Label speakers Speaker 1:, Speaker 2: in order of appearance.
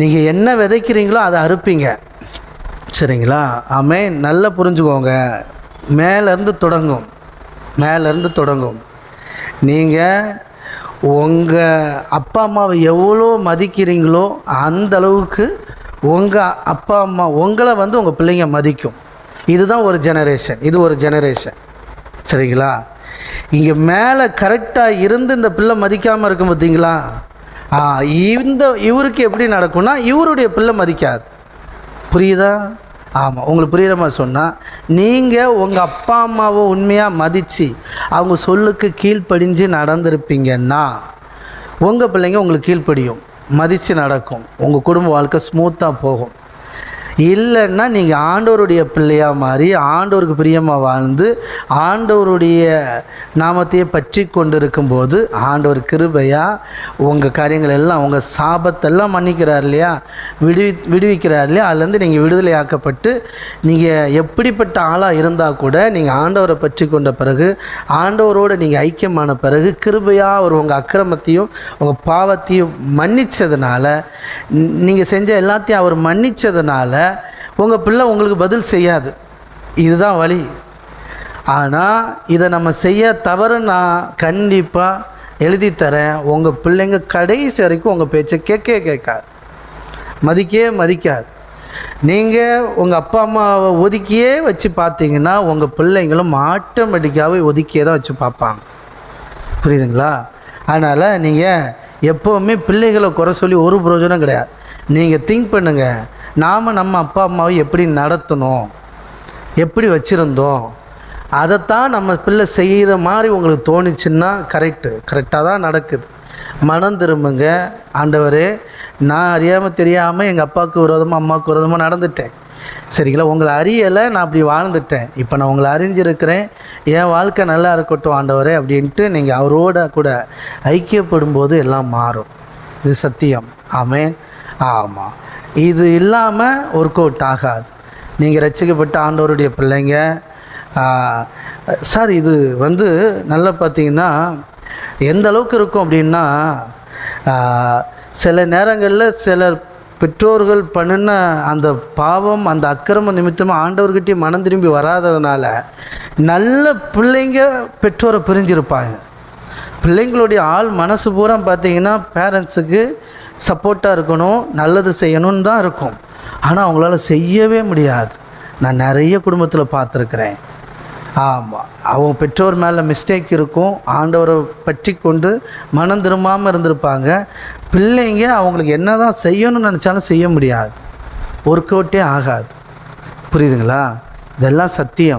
Speaker 1: நீங்கள் என்ன விதைக்கிறீங்களோ அதை அறுப்பீங்க. சரிங்களா? ஆமே நல்லா புரிஞ்சுக்கோங்க. மேலேருந்து தொடங்கும். மேலேருந்து தொடங்கும். நீங்கள் உங்கள் அப்பா அம்மாவை எவ்வளோ மதிக்கிறீங்களோ அந்த அளவுக்கு உங்கள் அப்பா அம்மா உங்களை வந்து உங்கள் பிள்ளைங்க மதிக்கும். இதுதான் ஒரு ஜெனரேஷன் இது ஒரு ஜெனரேஷன் சரிங்களா? இங்கே மேலே கரெக்டாக இருந்து இந்த பிள்ளை மதிக்காமல் இருக்கும் பார்த்தீங்களா இந்த இவருக்கு எப்படி நடக்கும்னா இவருடைய பிள்ளை மதிக்காது. புரியுதா? ஆமாம் உங்களுக்கு புரியுற மாதிரி சொன்னால் நீங்கள் உங்கள் அப்பா அம்மாவை உண்மையாக மதித்து அவங்க சொல்லுக்கு கீழ்ப்படிஞ்சு நடந்திருப்பீங்கன்னா உங்கள் பிள்ளைங்க உங்களுக்கு கீழ்ப்படியும். மதித்து நடக்கும். உங்கள் குடும்ப வாழ்க்கை ஸ்மூத்தாக போகும். இல்லைன்னா நீங்கள் ஆண்டவருடைய பிள்ளையாக மாறி ஆண்டவருக்கு பிரியமாக வாழ்ந்து ஆண்டவருடைய நாமத்தையே பற்றி கொண்டு இருக்கும்போது ஆண்டவர் கிருபையாக உங்கள் காரியங்கள் எல்லாம் உங்கள் சாபத்தெல்லாம் மன்னிக்கிறார் இல்லையா? விடுவி விடுவிக்கிறார் இல்லையா? அதுலேருந்து நீங்கள் விடுதலை ஆக்கப்பட்டு நீங்கள் எப்படிப்பட்ட ஆளாக இருந்தால் கூட நீங்கள் ஆண்டவரை பற்றி கொண்ட பிறகு ஆண்டவரோடு நீங்கள் ஐக்கியமான பிறகு கிருபையாக அவர் உங்கள் அக்கிரமத்தையும் உங்கள் பாவத்தையும் மன்னித்ததுனால நீங்கள் செஞ்ச எல்லாத்தையும் அவர் மன்னித்ததுனால உங்கள் பிள்ளை உங்களுக்கு பதில் செய்யாது. இதுதான் வழி. ஆனால் இதை நம்ம செய்ய தவறு நான் கண்டிப்பாக எழுதி தரேன். உங்கள் பிள்ளைங்க கடைசி வரைக்கும் உங்கள் பேச்சை கேட்கவே கேட்காது. மதிக்கவே மதிக்காது. நீங்கள் உங்கள் அப்பா அம்மாவை ஒதுக்கியே வச்சு பார்த்தீங்கன்னா உங்கள் பிள்ளைங்களும் ஆட்டோமேட்டிக்காகவே ஒதுக்கியே தான் வச்சு பார்ப்பாங்க. புரியுதுங்களா? அதனால் நீங்கள் எப்போவுமே பிள்ளைகளை குறை சொல்லி ஒரு பிரயோஜனம் கிடையாது. நீங்கள் திங்க் பண்ணுங்கள் நாம் நம்ம அப்பா அம்மாவை எப்படி நடத்தணும்? எப்படி வச்சுருந்தோம்? அதைத்தான் நம்ம பிள்ளை செய்கிற மாதிரி உங்களுக்கு தோணுச்சுன்னா கரெக்டு கரெக்டாக தான் நடக்குது. மனம் திரும்புங்க. ஆண்டவரே நான் அறியாமல் தெரியாமல் எங்கள் அப்பாவுக்கு விரோதமாக அம்மாவுக்கு விரோதமாக நடந்துட்டேன். சரிங்களா? உங்களை அறியலை நான் அப்படி வாழ்ந்துட்டேன். இப்போ நான் உங்களை அறிஞ்சிருக்கிறேன். என் வாழ்க்கை நல்லா இருக்கட்டும் ஆண்டவரே அப்படின்ட்டு நீங்கள் அவரோட கூட ஐக்கியப்படும் போது எல்லாம் மாறும். இது சத்தியம். ஆமேன். ஆமாம் இது இல்லாமல் ஒர்க் அவுட் ஆகாது. நீங்கள் ரசிக்கப்பட்ட ஆண்டவருடைய பிள்ளைங்க சார் இது வந்து நல்லா பார்த்தீங்கன்னா எந்த அளவுக்கு இருக்கும் அப்படின்னா சில நேரங்களில் சிலர் பெற்றோர்கள் பண்ணின அந்த பாவம் அந்த அக்கிரம நிமித்தமாக ஆண்டவர்கிட்டயும் மனம் திரும்பி வராததுனால நல்ல பிள்ளைங்க பெற்றோரை பிரிஞ்சிருப்பாங்க. பிள்ளைங்களுடைய ஆள் மனசு பூரா பார்த்தீங்கன்னா பேரண்ட்ஸுக்கு சப்போர்ட்டாக இருக்கணும் நல்லது செய்யணும்னு தான் இருக்கும். ஆனால் அவங்களால செய்யவே முடியாது. நான் நிறைய குடும்பத்தில் பார்த்துருக்குறேன். ஆமாம் அவங்க பெற்றோர் மேலே மிஸ்டேக் இருக்கும். ஆண்டவரை பற்றி கொண்டு மனம் திரும்பாமல் இருந்திருப்பாங்க. பிள்ளைங்க அவங்களுக்கு என்ன தான் செய்யணும்னு நினச்சாலும் செய்ய முடியாது. ஒர்க் அவுட்டே ஆகாது. புரியுதுங்களா? இதெல்லாம் சத்தியம்.